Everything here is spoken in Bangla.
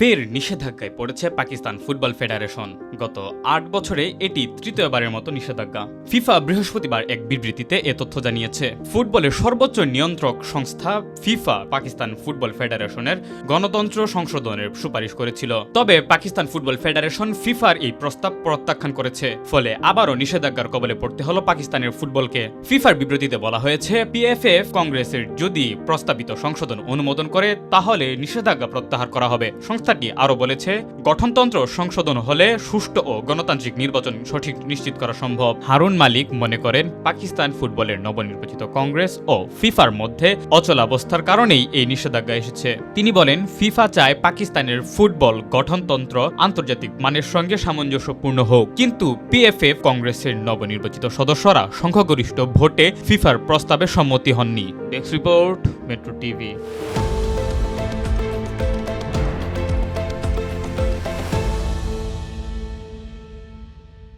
ফের নিষেধাজ্ঞায় পড়েছে পাকিস্তান ফুটবল ফেডারেশন। গত আট বছরে এটি তৃতীয়বারের মতো নিষেধাজ্ঞা। ফিফা বৃহস্পতিবার এক বিবৃতিতে এ তথ্য জানিয়েছে। ফুটবলের সর্বোচ্চ নিয়ন্ত্রক সংস্থা ফিফা পাকিস্তান ফুটবল ফেডারেশনের গণতন্ত্র সংশোধনের সুপারিশ করেছিল। তবে পাকিস্তান ফুটবল ফেডারেশন ফিফার এই প্রস্তাব প্রত্যাখ্যান করেছে। ফলে আবারও নিষেধাজ্ঞার কবলে পড়তে হলো পাকিস্তানের ফুটবলকে। ফিফার বিবৃতিতে বলা হয়েছে, পিএফএফ কংগ্রেসের যদি প্রস্তাবিত সংশোধন অনুমোদন করে, তাহলে নিষেধাজ্ঞা প্রত্যাহার করা হবে। সংস্থাটি আরও বলেছে, গঠনতন্ত্র সংশোধন হলে সুষ্ঠু ও গণতান্ত্রিক নির্বাচন সঠিক নিশ্চিত করা সম্ভব। হারুন মালিক মনে করেন, পাকিস্তান ফুটবলের নবনির্বাচিত কংগ্রেস ও ফিফার মধ্যে অচলাবস্থার কারণেই এই নিষেধাজ্ঞা এসেছে। তিনি বলেন, ফিফা চায় পাকিস্তানের ফুটবল গঠনতন্ত্র আন্তর্জাতিক মানের সঙ্গে সামঞ্জস্যপূর্ণ হোক। কিন্তু পিএফএফ কংগ্রেসের নবনির্বাচিত সদস্যরা সংখ্যাগরিষ্ঠ ভোটে ফিফার প্রস্তাবে সম্মতি হননি। Desk report, metro TV.